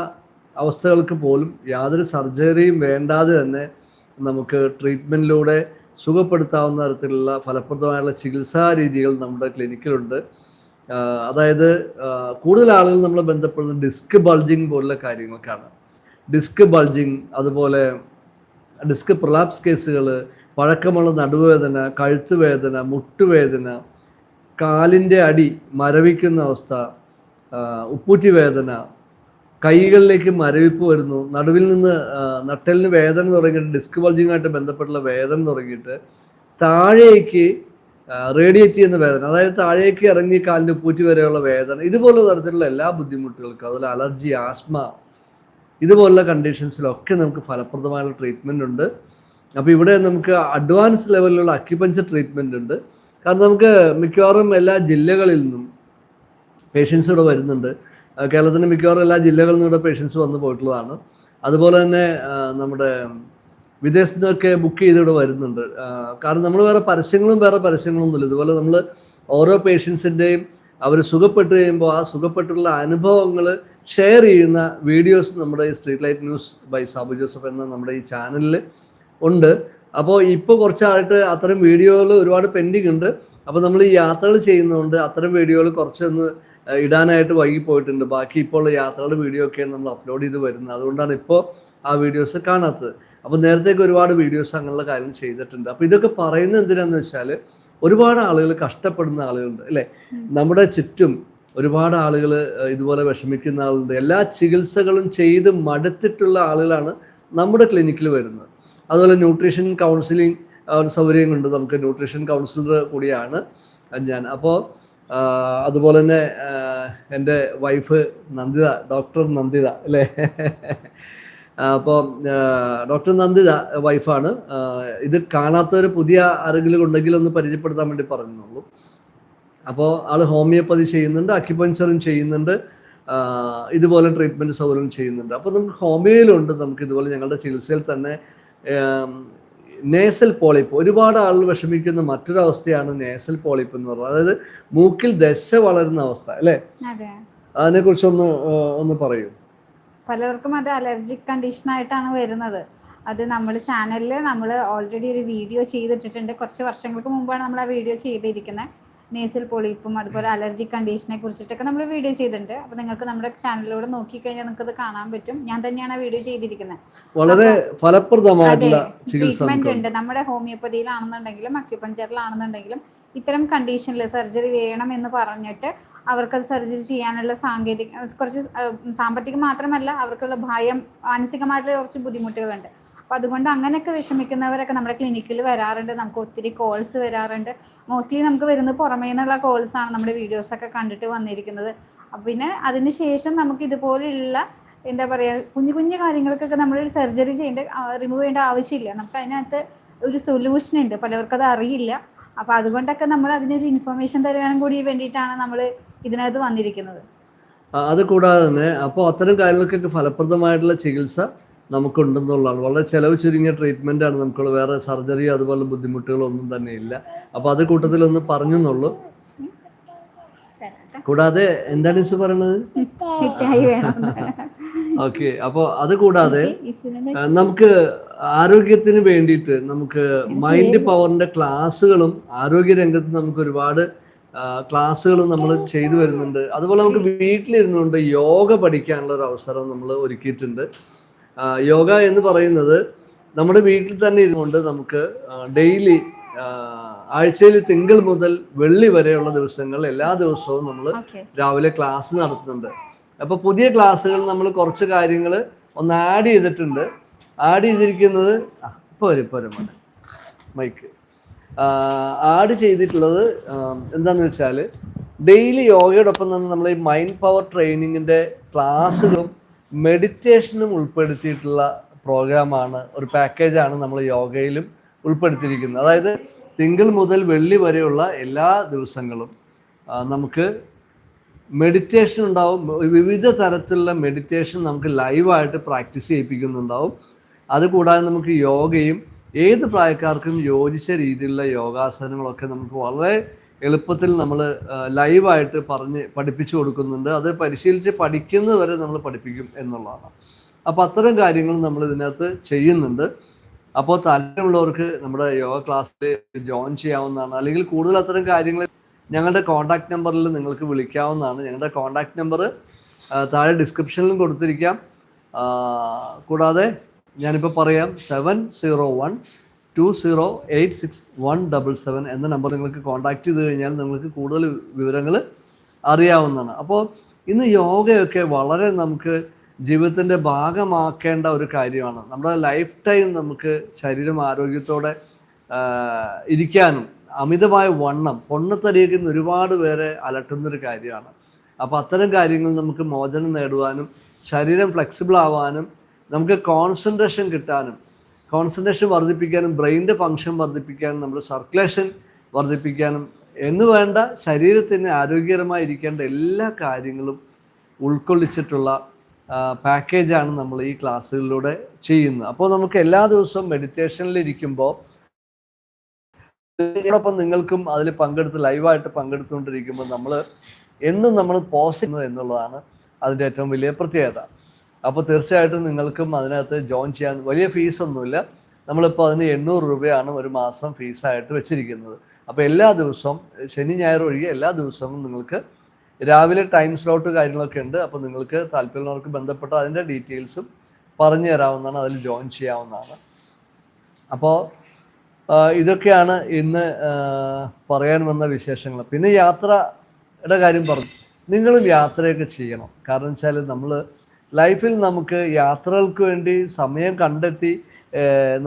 അവസ്ഥകൾക്ക് പോലും യാതൊരു സർജറിയും വേണ്ടാതെ തന്നെ നമുക്ക് ട്രീറ്റ്മെന്റിലൂടെ സുഖപ്പെടുത്താവുന്ന തരത്തിലുള്ള ഫലപ്രദമായുള്ള ചികിത്സാ രീതികൾ നമ്മുടെ ക്ലിനിക്കിലുണ്ട്. അതായത് കൂടുതൽ ആളുകൾ നമ്മൾ ബന്ധപ്പെടുന്ന ഡിസ്ക് ബൾജിങ് പോലുള്ള കാര്യങ്ങൾക്കാണ്. ഡിസ്ക് ബൾജിങ് അതുപോലെ ഡിസ്ക് പ്രൊലാപ്സ് കേസുകൾ പഴക്കമുള്ള നടുവേദന കഴുത്തുവേദന മുട്ടുവേദന കാലിന്റെ അടി മരവിക്കുന്ന അവസ്ഥ ഉപ്പൂറ്റി വേദന കൈകളിലേക്ക് മരവിപ്പ് വരുന്നു നടുവിൽ നിന്ന് നട്ടലിന് വേദന തുടങ്ങിയിട്ട് ഡിസ്ക് ബൾജിങ്ങായിട്ട് ബന്ധപ്പെട്ടുള്ള വേദന തുടങ്ങിയിട്ട് താഴേക്ക് റേഡിയേറ്റ് ചെയ്യുന്ന വേദന അതായത് താഴേക്ക് ഇറങ്ങി കാലിന്റെ ഉപ്പൂറ്റി വരെയുള്ള വേദന ഇതുപോലുള്ള തരത്തിലുള്ള എല്ലാ ബുദ്ധിമുട്ടുകൾക്കും അതുപോലെ അലർജി ആസ്മ ഇതുപോലുള്ള കണ്ടീഷൻസിലൊക്കെ നമുക്ക് ഫലപ്രദമായ ട്രീറ്റ്മെന്റ് ഉണ്ട്. അപ്പോൾ ഇവിടെ നമുക്ക് അഡ്വാൻസ് ലെവലിലുള്ള അക്യുപഞ്ചർ ട്രീറ്റ്മെന്റ് ഉണ്ട്. കാരണം നമുക്ക് മിക്കവാറും എല്ലാ ജില്ലകളിൽ നിന്നും പേഷ്യൻസ് ഇവിടെ വരുന്നുണ്ട്. കേരളത്തിന്റെ മിക്കവാറും എല്ലാ ജില്ലകളിൽ നിന്നും ഇവിടെ പേഷ്യൻസ് വന്നു പോയിട്ടുള്ളതാണ്. അതുപോലെ തന്നെ നമ്മുടെ വിദേശത്തു നിന്നൊക്കെ ബുക്ക് ചെയ്ത് ഇവിടെ വരുന്നുണ്ട്. കാരണം നമ്മൾ വേറെ പരസ്യങ്ങളും വേറെ പരസ്യങ്ങളൊന്നുമില്ല ഇതുപോലെ നമ്മൾ ഓരോ പേഷ്യൻസിന്റെയും അവർ സുഖപ്പെട്ട് കഴിയുമ്പോൾ ആ സുഖപ്പെട്ടുള്ള അനുഭവങ്ങൾ ഷെയർ ചെയ്യുന്ന വീഡിയോസ് നമ്മുടെ ഈ street light news by Sabu Joseph എന്ന നമ്മുടെ ഈ ചാനലിൽ ഉണ്ട്. അപ്പോൾ ഇപ്പോൾ കുറച്ചായിട്ട് അത്തരം വീഡിയോകൾ ഒരുപാട് പെൻഡിങ് ഉണ്ട്. അപ്പോൾ നമ്മൾ ഈ യാത്രകൾ ചെയ്യുന്നതുകൊണ്ട് അത്തരം വീഡിയോകൾ കുറച്ചൊന്ന് ഇടാനായിട്ട് വൈകി പോയിട്ടുണ്ട്. ബാക്കി ഇപ്പോൾ ഉള്ള യാത്രകളുടെ വീഡിയോ ഒക്കെയാണ് നമ്മൾ അപ്ലോഡ് ചെയ്ത് വരുന്നത്. അതുകൊണ്ടാണ് ഇപ്പോൾ ആ വീഡിയോസ് കാണാത്തത്. അപ്പോൾ നേരത്തേക്ക് ഒരുപാട് വീഡിയോസ് അങ്ങനെയുള്ള കാര്യം ചെയ്തിട്ടുണ്ട്. അപ്പോൾ ഇതൊക്കെ പറയുന്നത് എന്തിനാന്ന് വെച്ചാൽ ഒരുപാട് ആളുകൾ കഷ്ടപ്പെടുന്ന ആളുകളുണ്ട് അല്ലേ? നമ്മുടെ ചുറ്റും ഒരുപാട് ആളുകൾ ഇതുപോലെ വിഷമിക്കുന്ന ആളുണ്ട്. എല്ലാ ചികിത്സകളും ചെയ്ത് മടുത്തിട്ടുള്ള ആളുകളാണ് നമ്മുടെ ക്ലിനിക്കിൽ വരുന്നത്. അതുപോലെ ന്യൂട്രീഷൻ കൗൺസിലിംഗ് ഒരു സൗകര്യം കൊണ്ട് നമുക്ക് ന്യൂട്രീഷൻ കൗൺസിലർ കൂടിയാണ് ഞാൻ. അപ്പോൾ അതുപോലെ തന്നെ എന്റെ വൈഫ് നന്ദിത ഡോക്ടർ നന്ദിത അല്ലേ? അപ്പോൾ ഡോക്ടർ നന്ദിത വൈഫാണ് ഇത് കാണാത്തൊരു പുതിയ ആരെങ്കിലും ഉണ്ടെങ്കിൽ ഒന്ന് പരിചയപ്പെടുത്താൻ വേണ്ടി പറഞ്ഞുള്ളൂ അപ്പോൾ ആൾ ഹോമിയോപ്പതി ചെയ്യുന്നുണ്ട് അക്യുപഞ്ചറും ചെയ്യുന്നുണ്ട് ഇതുപോലെ ട്രീറ്റ്മെന്റ് സൗകര്യം ചെയ്യുന്നുണ്ട്. അപ്പോൾ നമുക്ക് ഹോമിയോയിലുണ്ട്. നമുക്ക് ഇതുപോലെ ഞങ്ങളുടെ ചികിത്സയിൽ തന്നെ നേസൽ പോളിപ്പ്. ഒരുപാട് ആളുകൾ വിഷമിക്കുന്ന മറ്റൊരവസ്ഥയാണ് നേസൽ പോളിപ്പ് എന്ന് പറയുന്നത്. അതായത് മൂക്കിൽ ദശ വളരുന്ന അവസ്ഥ അല്ലേ? അതെ. അതിനെക്കുറിച്ചൊന്ന് ഒന്ന് ഒന്ന് പറയൂ. പലർക്കും അത് അലർജിക് കണ്ടീഷൻ ആയിട്ടാണ് വരുന്നത്. അത് നമ്മൾ ചാനലിൽ നമ്മൾ ഓൾറെഡി ഒരു വീഡിയോ ചെയ്തിട്ടിട്ടുണ്ട്. കുറച്ച് വർഷങ്ങൾക്ക് മുമ്പാണ് നമ്മൾ ആ വീഡിയോ ചെയ്തിരിക്കുന്നത് നേസൽ പോളിപ്പും അതുപോലെ അലർജി കണ്ടീഷനെ കുറിച്ചിട്ടൊക്കെ നമ്മൾ വീഡിയോ ചെയ്തിട്ടുണ്ട്. അപ്പോൾ നിങ്ങൾക്ക് നമ്മുടെ ചാനലിലൂടെ നോക്കിക്കഴിഞ്ഞാൽ നിങ്ങൾക്ക് അത് കാണാൻ പറ്റും. ഞാൻ തന്നെയാണ് ആ വീഡിയോ ചെയ്തിരിക്കുന്നത്. വളരെ ഫലപ്രദമായിട്ടുള്ള ട്രീറ്റ്മെന്റ് ഉണ്ട്. നമ്മുടെ ഹോമിയോപ്പതിയിലാണെന്നുണ്ടെങ്കിലും അക്യുപഞ്ചറിലാണെന്നുണ്ടെങ്കിലും ഇത്തരം കണ്ടീഷനിൽ സർജറി വേണം എന്ന് പറഞ്ഞിട്ട് അവർക്കത് സർജറി ചെയ്യാനുള്ള സാങ്കേതിക കുറച്ച് സാമ്പത്തികം മാത്രമല്ല അവർക്കുള്ള ഭയം മാനസികമായിട്ടുള്ള കുറച്ച് ബുദ്ധിമുട്ടുകളുണ്ട്. അപ്പോൾ അതുകൊണ്ട് അങ്ങനെയൊക്കെ വിഷമിക്കുന്നവരൊക്കെ നമ്മുടെ ക്ലിനിക്കിൽ വരാറുണ്ട്. നമുക്ക് ഒത്തിരി കോൾസ് വരാറുണ്ട്. മോസ്റ്റ്ലി നമുക്ക് വരുന്നത് പുറമേ നിന്നുള്ള കോൾസ് ആണ് നമ്മുടെ വീഡിയോസൊക്കെ കണ്ടിട്ട് വന്നിരിക്കുന്നത്. പിന്നെ അതിന് ശേഷം നമുക്ക് ഇതുപോലെയുള്ള എന്താ പറയുക കുഞ്ഞു കുഞ്ഞു കാര്യങ്ങൾക്കൊക്കെ നമ്മൾ സർജറി ചെയ്യേണ്ട റിമൂവ് ചെയ്യേണ്ട ആവശ്യമില്ല. നമുക്ക് അതിനകത്ത് ഒരു സൊല്യൂഷൻ ഉണ്ട്. പലർക്കും അത് അറിയില്ല. അപ്പോൾ അതുകൊണ്ടൊക്കെ നമ്മൾ അതിനൊരു ഇൻഫർമേഷൻ തരാനും കൂടി വേണ്ടിയിട്ടാണ് നമ്മൾ ഇതിനകത്ത് വന്നിരിക്കുന്നത്. അത് കൂടാതെ തന്നെ അപ്പോൾ അത്തരം കാര്യങ്ങൾക്കൊക്കെ ഫലപ്രദമായിട്ടുള്ള ചികിത്സ നമുക്കുണ്ടെന്നുള്ളതാണ്. വളരെ ചിലവ് ചുരുങ്ങിയ ട്രീറ്റ്മെന്റ് ആണ് നമുക്കുള്ള വേറെ സർജറി അതുപോലെ ബുദ്ധിമുട്ടുകളൊന്നും തന്നെ ഇല്ല അപ്പോൾ അത് കൂട്ടത്തിലൊന്ന് പറഞ്ഞെന്നുള്ളൂ. കൂടാതെ എന്താണ് ഇസ് പറയുന്നത്? ഓക്കെ. അപ്പോൾ അത് കൂടാതെ നമുക്ക് ആരോഗ്യത്തിന് വേണ്ടിയിട്ട് നമുക്ക് മൈൻഡ് പവറിന്റെ ക്ലാസ്സുകളും ആരോഗ്യ രംഗത്ത് നമുക്ക് ഒരുപാട് ക്ലാസ്സുകൾ ക്ലാസ്സുകളും നമ്മൾ ചെയ്തു വരുന്നുണ്ട്. അതുപോലെ നമുക്ക് വീട്ടിലിരുന്നുകൊണ്ട് യോഗ പഠിക്കാനുള്ള ഒരു അവസരം നമ്മൾ ഒരുക്കിയിട്ടുണ്ട്. യോഗ എന്ന് പറയുന്നത് നമ്മുടെ വീട്ടിൽ തന്നെ ഇരുന്നുകൊണ്ട് നമുക്ക് ഡെയിലി ആഴ്ചയിൽ തിങ്കൾ മുതൽ വെള്ളി വരെയുള്ള ദിവസങ്ങൾ എല്ലാ ദിവസവും നമ്മൾ രാവിലെ ക്ലാസ് നടത്തുന്നുണ്ട്. അപ്പോൾ പുതിയ ക്ലാസ്സുകൾ നമ്മൾ കുറച്ച് കാര്യങ്ങൾ ഒന്ന് ആഡ് ചെയ്തിട്ടുണ്ട്. ആഡ് ചെയ്തിരിക്കുന്നത് ഇപ്പോൾ വരും ഇപ്പോൾ വരും മൈക്ക് ആഡ് ചെയ്തിട്ടുള്ളത് എന്താണെന്ന് വെച്ചാൽ ഡെയിലി യോഗയോടൊപ്പം തന്നെ നമ്മൾ ഈ മൈൻഡ് പവർ ട്രെയിനിങ്ങിന്റെ ക്ലാസ്സുകളും മെഡിറ്റേഷനും ഉൾപ്പെടുത്തിയിട്ടുള്ള പ്രോഗ്രാമാണ് ഒരു പാക്കേജാണ് നമ്മൾ യോഗയിലും ഉൾപ്പെടുത്തിയിരിക്കുന്നത്. അതായത് തിങ്കൾ മുതൽ വെള്ളി വരെയുള്ള എല്ലാ ദിവസങ്ങളും നമുക്ക് മെഡിറ്റേഷൻ ഉണ്ടാവും. വിവിധ തരത്തിലുള്ള മെഡിറ്റേഷൻ നമുക്ക് ലൈവായിട്ട് പ്രാക്ടീസ് ചെയ്യിപ്പിക്കുന്നുണ്ടാവും. അതുകൂടാതെ നമുക്ക് യോഗയും ഏത് പ്രായക്കാർക്കും യോജിച്ച രീതിയിലുള്ള യോഗാസനങ്ങളൊക്കെ നമുക്ക് വളരെ എളുപ്പത്തിൽ നമ്മൾ ലൈവായിട്ട് പറഞ്ഞ് പഠിപ്പിച്ചു കൊടുക്കുന്നുണ്ട്. അത് പരിശീലിച്ച് പഠിക്കുന്നത് വരെ നമ്മൾ പഠിപ്പിക്കും എന്നുള്ളതാണ്. അപ്പോൾ അത്തരം കാര്യങ്ങൾ നമ്മൾ ഇതിനകത്ത് ചെയ്യുന്നുണ്ട്. അപ്പോൾ താല്പര്യമുള്ളവർക്ക് നമ്മുടെ യോഗ ക്ലാസ്സിൽ ജോയിൻ ചെയ്യാവുന്നതാണ്. അല്ലെങ്കിൽ കൂടുതൽ അത്തരം കാര്യങ്ങൾ ഞങ്ങളുടെ കോൺടാക്ട് നമ്പറിൽ നിങ്ങൾക്ക് വിളിക്കാവുന്നതാണ്. ഞങ്ങളുടെ കോൺടാക്ട് നമ്പർ താഴെ ഡിസ്ക്രിപ്ഷനിലും കൊടുത്തിരിക്കാം. കൂടാതെ ഞാനിപ്പോൾ പറയാം seven zero one two zero eight six one double seven എന്ന നമ്പർ നിങ്ങൾക്ക് കോൺടാക്ട് ചെയ്ത് കഴിഞ്ഞാൽ നിങ്ങൾക്ക് കൂടുതൽ വിവരങ്ങൾ അറിയാവുന്നതാണ്. അപ്പോൾ ഇന്ന് യോഗയൊക്കെ വളരെ നമുക്ക് ജീവിതത്തിന്റെ ഭാഗമാക്കേണ്ട ഒരു കാര്യമാണ്. നമ്മുടെ ലൈഫ് ടൈം നമുക്ക് ശരീരം ആരോഗ്യത്തോടെ ഇരിക്കാനും അമിതമായ വണ്ണം പൊണ്ണത്തടിയൊക്കെ ഇന്ന് ഒരുപാട് പേരെ അലട്ടുന്നൊരു കാര്യമാണ്. അപ്പോൾ അത്തരം കാര്യങ്ങൾ നമുക്ക് മോചനം നേടുവാനും ശരീരം ഫ്ലെക്സിബിൾ ആവാനും നമുക്ക് കോൺസെൻട്രേഷൻ കിട്ടാനും കോൺസെൻട്രേഷൻ വർദ്ധിപ്പിക്കാനും ബ്രെയിനിന്റെ ഫങ്ഷൻ വർദ്ധിപ്പിക്കാനും നമ്മുടെ സർക്കുലേഷൻ വർദ്ധിപ്പിക്കാനും എന്ന് വേണ്ട ശരീരത്തിന് ആരോഗ്യകരമായി ഇരിക്കേണ്ട എല്ലാ കാര്യങ്ങളും ഉൾക്കൊള്ളിച്ചിട്ടുള്ള പാക്കേജാണ് നമ്മൾ ഈ ക്ലാസ്സുകളിലൂടെ ചെയ്യുന്നത്. അപ്പോൾ നമുക്ക് എല്ലാ ദിവസവും മെഡിറ്റേഷനിൽ ഇരിക്കുമ്പോൾ ഇതിനോടൊപ്പം നിങ്ങൾക്കും അതിൽ പങ്കെടുത്ത് ലൈവായിട്ട് പങ്കെടുത്തുകൊണ്ടിരിക്കുമ്പോൾ നമ്മൾ എന്നും നമ്മൾ പോസ് ചെയ്യുന്നത് എന്നുള്ളതാണ് അതിന്റെ ഏറ്റവും വലിയ പ്രത്യേകത. അപ്പോൾ തീർച്ചയായിട്ടും നിങ്ങൾക്കും അതിനകത്ത് ജോയിൻ ചെയ്യാൻ വലിയ ഫീസൊന്നുമില്ല നമ്മളിപ്പോൾ അതിന് എണ്ണൂറ് രൂപയാണ് ഒരു മാസം ഫീസായിട്ട് വെച്ചിരിക്കുന്നത്. അപ്പോൾ എല്ലാ ദിവസവും ശനി ഞായർ ഒഴികെ എല്ലാ ദിവസവും നിങ്ങൾക്ക് രാവിലെ ടൈം സ്ലോട്ട് കാര്യങ്ങളൊക്കെ ഉണ്ട്. അപ്പോൾ നിങ്ങൾക്ക് താല്പര്യമുള്ളവർക്ക് ബന്ധപ്പെട്ട അതിന്റെ ഡീറ്റെയിൽസും പറഞ്ഞു തരാവുന്നതാണ് അതിൽ ജോയിൻ ചെയ്യാവുന്നതാണ്. അപ്പോൾ ഇതൊക്കെയാണ് ഇന്ന് പറയാൻ വന്ന വിശേഷങ്ങൾ. പിന്നെ യാത്രയുടെ കാര്യം പറഞ്ഞു. നിങ്ങളും യാത്രയൊക്കെ ചെയ്യണം. കാരണം വെച്ചാൽ നമ്മൾ ലൈഫിൽ നമുക്ക് യാത്രകൾക്ക് വേണ്ടി സമയം കണ്ടെത്തി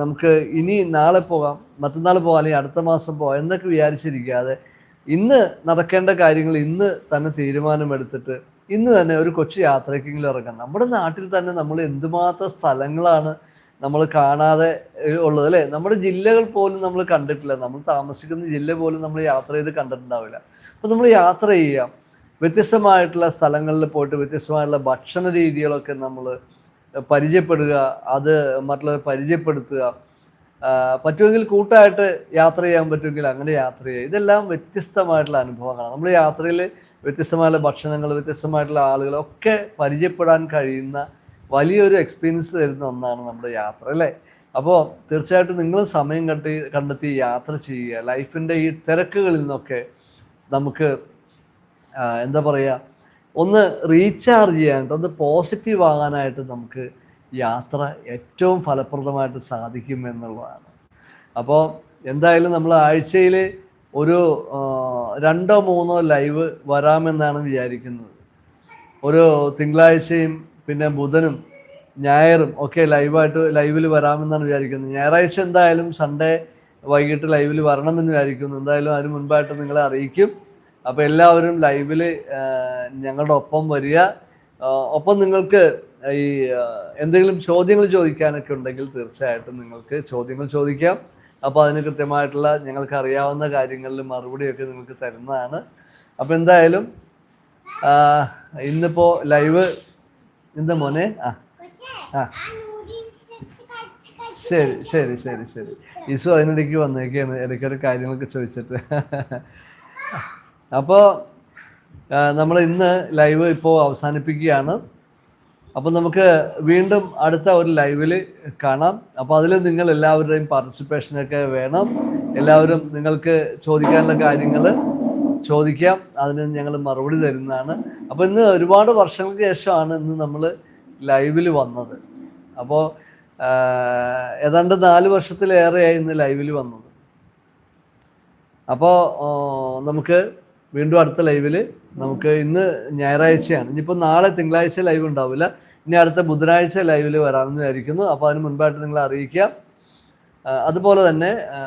നമുക്ക് ഇനി നാളെ പോകാം മറ്റന്നാൾ പോകാം അല്ലെങ്കിൽ അടുത്ത മാസം പോകാം എന്നൊക്കെ വിചാരിച്ചിരിക്കാതെ ഇന്ന് നടക്കേണ്ട കാര്യങ്ങൾ ഇന്ന് തന്നെ തീരുമാനമെടുത്തിട്ട് ഇന്ന് തന്നെ ഒരു കൊച്ചു യാത്രയ്ക്കെങ്കിലും ഇറങ്ങാം. നമ്മുടെ നാട്ടിൽ തന്നെ നമ്മൾ എന്തുമാത്രം സ്ഥലങ്ങളാണ് നമ്മൾ കാണാതെ ഉള്ളത് അല്ലേ? നമ്മുടെ ജില്ലകൾ പോലും നമ്മൾ കണ്ടിട്ടില്ല. നമ്മൾ താമസിക്കുന്ന ജില്ല പോലും നമ്മൾ യാത്ര ചെയ്ത് കണ്ടിട്ടുണ്ടാവില്ല. അപ്പോൾ നമ്മൾ യാത്ര ചെയ്യാം. വ്യത്യസ്തമായിട്ടുള്ള സ്ഥലങ്ങളിൽ പോയിട്ട് വ്യത്യസ്തമായിട്ടുള്ള ഭക്ഷണ രീതികളൊക്കെ നമ്മൾ പരിചയപ്പെടുക അത് മറ്റുള്ളവരെ പരിചയപ്പെടുത്തുക. പറ്റുമെങ്കിൽ കൂട്ടായിട്ട് യാത്ര ചെയ്യാൻ പറ്റുമെങ്കിൽ അങ്ങനെ യാത്ര ചെയ്യുക. ഇതെല്ലാം വ്യത്യസ്തമായിട്ടുള്ള അനുഭവങ്ങളാണ്. നമ്മൾ യാത്രയിൽ വ്യത്യസ്തമായുള്ള ഭക്ഷണങ്ങൾ വ്യത്യസ്തമായിട്ടുള്ള ആളുകളൊക്കെ പരിചയപ്പെടാൻ കഴിയുന്ന വലിയൊരു എക്സ്പീരിയൻസ് തരുന്ന ഒന്നാണ് നമ്മുടെ യാത്ര അല്ലേ? അപ്പോൾ തീർച്ചയായിട്ടും നിങ്ങൾ സമയം കണ്ടെത്തി കണ്ടെത്തി യാത്ര ചെയ്യുക. ലൈഫിന്റെ ഈ തിരക്കുകളിൽ നിന്നൊക്കെ നമുക്ക് എന്താ പറയുക ഒന്ന് റീചാർജ് ചെയ്യാനായിട്ട് ഒന്ന് പോസിറ്റീവ് ആകാനായിട്ട് നമുക്ക് യാത്ര ഏറ്റവും ഫലപ്രദമായിട്ട് സാധിക്കും എന്നുള്ളതാണ്. അപ്പോൾ എന്തായാലും നമ്മൾ ആഴ്ചയിൽ ഒരു രണ്ടോ മൂന്നോ ലൈവ് വരാമെന്നാണ് വിചാരിക്കുന്നത്. ഒരു തിങ്കളാഴ്ചയും പിന്നെ ബുധനും ഞായറും ഒക്കെ ലൈവായിട്ട് ലൈവിൽ വരാമെന്നാണ് വിചാരിക്കുന്നത്. ഞായറാഴ്ച എന്തായാലും സൺഡേ വൈകിട്ട് ലൈവിൽ വരണമെന്ന് വിചാരിക്കുന്നു. എന്തായാലും അതിന് മുൻപായിട്ട് നിങ്ങളെ അറിയിക്കും. അപ്പോൾ എല്ലാവരും ലൈവിൽ ഞങ്ങളുടെ ഒപ്പം വരിക. ഒപ്പം നിങ്ങൾക്ക് ഈ എന്തെങ്കിലും ചോദ്യങ്ങൾ ചോദിക്കാനൊക്കെ ഉണ്ടെങ്കിൽ തീർച്ചയായിട്ടും നിങ്ങൾക്ക് ചോദ്യങ്ങൾ ചോദിക്കാം. അപ്പോൾ അതിന് കൃത്യമായിട്ടുള്ള ഞങ്ങൾക്ക് അറിയാവുന്ന കാര്യങ്ങളിൽ മറുപടിയൊക്കെ നിങ്ങൾക്ക് തരുന്നതാണ്. അപ്പോൾ എന്തായാലും ഇന്നിപ്പോൾ ഇന്നിപ്പോ ലൈവ് എന്താ മോനെ? ആ. ആ. ശരി ശരി ശരി ശരി. ഈശു അതിനിടയ്ക്ക് വന്നേക്കാണ് ഇടയ്ക്കൊരു കാര്യങ്ങളൊക്കെ ചോദിച്ചിട്ട്. അപ്പോൾ നമ്മൾ ഇന്ന് ലൈവ് ഇപ്പോൾ അവസാനിപ്പിക്കുകയാണ്. അപ്പോൾ നമുക്ക് വീണ്ടും അടുത്ത ഒരു ലൈവിൽ കാണാം. അപ്പോൾ അതിൽ നിങ്ങൾ എല്ലാവരുടെയും പാർട്ടിസിപ്പേഷനൊക്കെ വേണം. എല്ലാവരും നിങ്ങൾക്ക് ചോദിക്കാനുള്ള കാര്യങ്ങൾ ചോദിക്കാം. അതിന് ഞങ്ങൾ മറുപടി തരുന്നതാണ്. അപ്പോൾ ഇന്ന് ഒരുപാട് വർഷങ്ങൾക്ക് ശേഷമാണ് ഇന്ന് നമ്മൾ ലൈവിൽ വന്നത്. അപ്പോൾ ഏതാണ്ട് നാല് വർഷത്തിലേറെയായി ഇന്ന് ലൈവിൽ വന്നത്. അപ്പോൾ നമുക്ക് വീണ്ടും അടുത്ത ലൈവിൽ നമുക്ക് ഇന്ന് ഞായറാഴ്ചയാണ്. ഇനിയിപ്പോൾ നാളെ തിങ്കളാഴ്ച ലൈവ് ഉണ്ടാവില്ല. ഇനി അടുത്ത ബുധനാഴ്ച ലൈവിൽ വരാമെന്ന് വിചാരിക്കുന്നു. അപ്പോൾ അതിന് മുൻപായിട്ട് നിങ്ങളെ അറിയിക്കാം. അതുപോലെ തന്നെ ആ,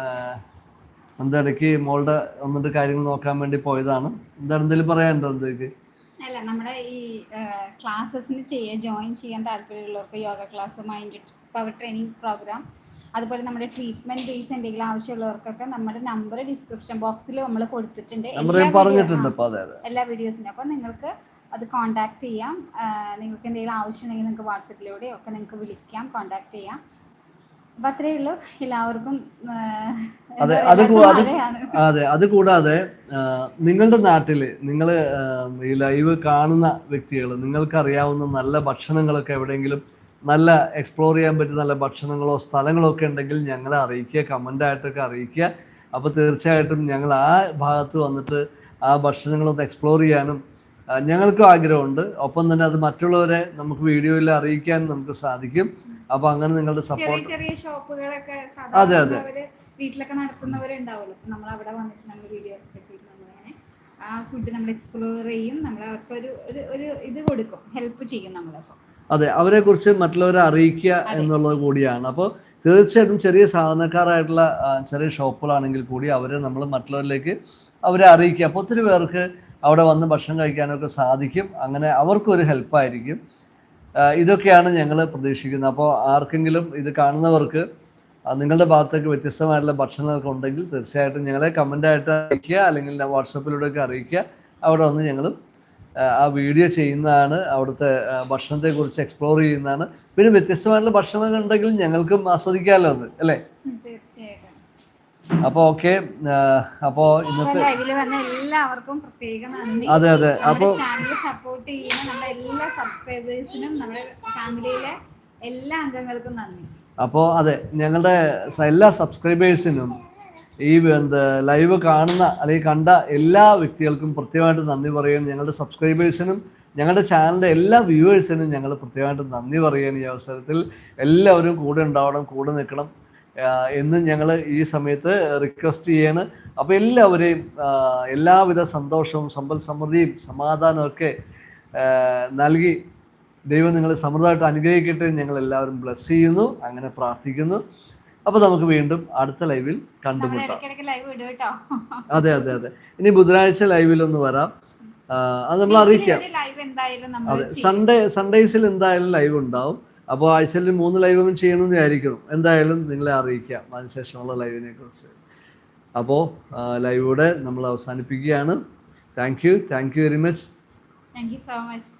എന്താ ഇടയ്ക്ക് മോളുടെ ഒന്നിട്ട് കാര്യങ്ങൾ നോക്കാൻ വേണ്ടി പോയതാണ്. എന്താണ് എന്തെങ്കിലും പറയാനുണ്ടോ എന്തേക്ക്? അല്ല നമ്മുടെ ഈ ക്ലാസ്സസിന് ചെയ്യാൻ ജോയിൻ ചെയ്യാൻ താല്പര്യമുള്ളവർക്ക് yoga class mind power training programme അതുപോലെ നമ്മുടെ ട്രീറ്റ്മെന്റ് ബേസ് എന്തെങ്കിലും ആവശ്യമുള്ളവർക്കൊക്കെ നമ്മുടെ നമ്പർ ഡിസ്ക്രിപ്ഷൻ ബോക്സിൽ നമ്മൾ കൊടുത്തിട്ടുണ്ട്. എല്ലാ വീഡിയോസിനും അപ്പോൾ നിങ്ങൾക്ക് അത് കോൺടാക്ട് ചെയ്യാം. നിങ്ങൾക്ക് എന്തെങ്കിലും ആവശ്യമുണ്ടെങ്കിൽ നിങ്ങൾക്ക് വാട്സപ്പിലൂടെ ഒക്കെ നിങ്ങൾക്ക് വിളിക്കാം കോൺടാക്ട് ചെയ്യാം. അപ്പൊ അത്രയേ ഉള്ളൂ. എല്ലാവർക്കും അതെ, അത്. അതെ അത് കൂടാതെ നിങ്ങളുടെ നാട്ടിൽ നിങ്ങൾ ഈ ലൈവ് കാണുന്ന വ്യക്തികൾ നിങ്ങൾക്ക് അറിയാവുന്ന നല്ല ഭക്ഷണങ്ങളൊക്കെ എവിടെയെങ്കിലും നല്ല എക്സ്പ്ലോർ ചെയ്യാൻ പറ്റുന്ന നല്ല ഭക്ഷണങ്ങളോ സ്ഥലങ്ങളോ ഒക്കെ ഉണ്ടെങ്കിൽ ഞങ്ങളെ അറിയിക്കുക കമന്റായിട്ടൊക്കെ അറിയിക്കുക. അപ്പോൾ തീർച്ചയായിട്ടും ഞങ്ങൾ ആ ഭാഗത്ത് വന്നിട്ട് ആ ഭക്ഷണങ്ങളൊന്ന് എക്സ്പ്ലോർ ചെയ്യാനും ഞങ്ങൾക്കും ആഗ്രഹമുണ്ട്. ഒപ്പം തന്നെ അത് മറ്റുള്ളവരെ നമുക്ക് വീഡിയോയിൽ അറിയിക്കാൻ നമുക്ക് സാധിക്കും. അപ്പൊ അങ്ങനെ നിങ്ങളുടെ സപ്പോർട്ട് ചെറിയ ഷോപ്പുകളൊക്കെ അതെ, അതെ. വീട്ടിലൊക്കെ നടത്തുന്നവരുണ്ടാവുമല്ലോ അപ്പൊ നമ്മൾ അവിടെ വന്നിട്ട് നമ്മൾ വീഡിയോസ് ഒക്കെ ചെയ്ത് നമ്മളങ്ങനെ ആ ഫുഡ് നമ്മൾ എക്സ്പ്ലോർ ചെയ്യും. നമ്മൾ അവർക്ക് ഒരു ഒരു ഒരു ഇത് കൊടുക്കും. ഹെൽപ്പ് ചെയ്യും നമ്മളപ്പോൾ അതെ അവരെക്കുറിച്ച് മറ്റുള്ളവരെ അറിയിക്കുക എന്നുള്ളത് കൂടിയാണ്. അപ്പോൾ തീർച്ചയായിട്ടും ചെറിയ സാധാരണക്കാരായിട്ടുള്ള ചെറിയ ഷോപ്പുകളാണെങ്കിൽ കൂടി അവരെ നമ്മൾ മറ്റുള്ളവരിലേക്ക് അവരെ അറിയിക്കുക. അപ്പോൾ ഒത്തിരി പേർക്ക് അവിടെ വന്ന് ഭക്ഷണം കഴിക്കാനൊക്കെ സാധിക്കും. അങ്ങനെ അവർക്കൊരു ഹെൽപ്പായിരിക്കും. ഇതൊക്കെയാണ് ഞങ്ങൾ പ്രതീക്ഷിക്കുന്നത്. അപ്പോൾ ആർക്കെങ്കിലും ഇത് കാണുന്നവർക്ക് നിങ്ങളുടെ ഭാഗത്തേക്ക് വ്യത്യസ്തമായിട്ടുള്ള ഭക്ഷണങ്ങളൊക്കെ ഉണ്ടെങ്കിൽ തീർച്ചയായിട്ടും ഞങ്ങളെ കമന്റായിട്ട് അറിയിക്കുക. അല്ലെങ്കിൽ വാട്സപ്പിലൂടെയൊക്കെ അറിയിക്കുക. അവിടെ വന്ന് ഞങ്ങളും ആ, വീഡിയോ ചെയ്യുന്നതാണ് അവിടുത്തെ ഭക്ഷണത്തെ കുറിച്ച് എക്സ്പ്ലോർ ചെയ്യുന്നതാണ്. പിന്നെ വ്യത്യസ്തമായിട്ടുള്ള ഭക്ഷണങ്ങൾ ഉണ്ടെങ്കിൽ ഞങ്ങൾക്കും ആസ്വദിക്കാമല്ലോ അത് അല്ലേ? അപ്പൊ ഓക്കെ അപ്പോ ഇന്നത്തെ എല്ലാവർക്കും പ്രത്യേക നന്ദി. അതെ അതെ. അപ്പോ സപ്പോർട്ട് ചെയ്യുന്ന നമ്മുടെ എല്ലാ സബ്സ്ക്രൈബേഴ്സിനും നമ്മുടെ ഫാമിലിയിലെ എല്ലാ അംഗങ്ങൾക്കും നന്ദി. അപ്പോൾ അതെ ഞങ്ങളുടെ എല്ലാ സബ്സ്ക്രൈബേഴ്സിനും ഈ എന്ത് ലൈവ് കാണുന്ന അല്ലെങ്കിൽ കണ്ട എല്ലാ വ്യക്തികൾക്കും പ്രത്യേകമായിട്ട് നന്ദി പറയുകയും ഞങ്ങളുടെ സബ്സ്ക്രൈബേഴ്സിനും ഞങ്ങളുടെ ചാനലിന്റെ എല്ലാ വ്യൂവേഴ്സിനും ഞങ്ങൾ പ്രത്യേകമായിട്ട് നന്ദി പറയുകയാണ് ഈ അവസരത്തിൽ എല്ലാവരും കൂടെ ഉണ്ടാവണം കൂടെ നിൽക്കണം എന്ന് ഞങ്ങൾ ഈ സമയത്ത് റിക്വസ്റ്റ് ചെയ്യാണ്. അപ്പോൾ എല്ലാവരെയും എല്ലാവിധ സന്തോഷവും സമ്പൽ സമൃദ്ധിയും സമാധാനവും ഒക്കെ നൽകി ദൈവം നിങ്ങളെ സമൃദ്ധമായിട്ട് അനുഗ്രഹിക്കട്ടെ ഞങ്ങൾ എല്ലാവരും ബ്ലസ് ചെയ്യുന്നു അങ്ങനെ പ്രാർത്ഥിക്കുന്നു. അപ്പോൾ നമുക്ക് വീണ്ടും അടുത്ത ലൈവിൽ കണ്ടുമുട്ടാം. അതെ അതെ അതെ. ഇനി ബുധനാഴ്ച ലൈവിൽ ഒന്ന് വരാം. അത് നമ്മൾ അറിയിക്കാം. അതെ സൺഡേ സൺഡേസിൽ എന്തായാലും ലൈവ് ഉണ്ടാവും. അപ്പോൾ ആഴ്ചയിൽ മൂന്ന് ലൈവും ചെയ്യണമെന്ന് വിചാരിക്കണം. എന്തായാലും നിങ്ങളെ അറിയിക്കാം അതിനുശേഷമുള്ള ലൈവിനെ കുറിച്ച്. അപ്പോൾ ലൈവൂടെ നമ്മൾ അവസാനിപ്പിക്കുകയാണ്. Thank you thank you very much thank you so much